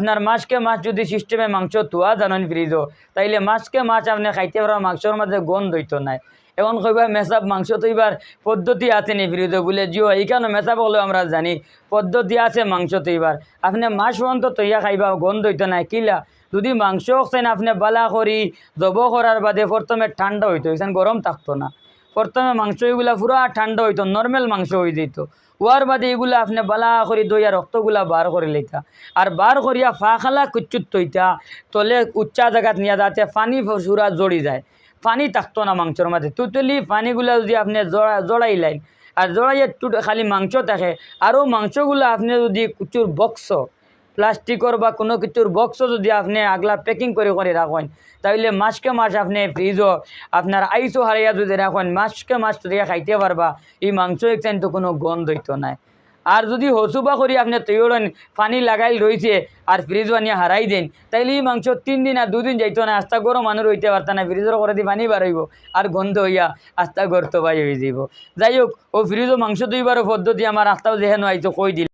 আপনার মাছকে মাছ যদি সিস্টেমে মাংস তোয়া জানেন ফ্রিজও তাইলে মাছকে মাছ আপনি খাইতে পারা মাংসর মাঝে গন্ধ হইতো নাই। এখন কইবা মেসাব মাংস তৈবার পদ্ধতি আছে নি ফ্রিজও বলে? জিও এইখানে মেসাব হলেও আমরা জানি, পদ্ধতি আছে মাংস তৈবার আপনি মাছ পর্যন্ত তৈয়া খাইবা গন্ধ হইতো নাই। কিলা? যদি মাংস খাইন আপনি বালা করি জব করার বাদে প্রথমে ঠান্ডা হইতো এখানে গরম থাকতো না। প্রথমে মাংস এগুলা পুরা ঠান্ডা হইতো নর্মাল মাংস হয়ে যেত। ওয়ার বাদে এগুলা আপনি বালা করি দইয়া রক্তগুলা বার করে লইতা। আর বার করিয়া ফা খালা কুচ্চুত তৈতা তলে উচ্চা জায়গাত নিয়ে যাতে পানি সুরা জড়ি যায়। পানি থাকতো না মাংসর মাঝে। তুতলি পানিগুলা যদি আপনি জড়া জড়াইলেন আর জড়াইয়ে খালি মাংস থাকে আরও মাংসগুলো আপনি যদি কুচুর বক্স প্লাস্টিকর বা কোনো কিছুর বক্স যদি আপনি আগলা প্যাকিং করে করে রাখেন তাহলে মাছকে মাছ আপনি ফ্রিজও আপনার আইসও হারাইয়া যদি রাখেন মাছকে মাছ যদি খাইতে পারবা এই মাংস একটাই তো কোনো গন্ধ হইতো নাই। আর যদি হসুবা করি আপনি তৈরেন পানি লাগাই রয়েছে আর ফ্রিজ বানিয়ে হারাই দেন, তাইলে এই মাংস তিন দিন আর দুদিন যাইতো না আস্তা গরম মানুষ রইতে পারত না ফ্রিজের করে দিয়ে পানি বাড়াইব আর গন্ধ হইয়া আস্তা গর্ত বাই হয়ে যাব। যাই হোক ও ফ্রিজও মাংস দুইবারও পদ্ধতি আমার আস্তাও যেহেন আইতো কই দিল।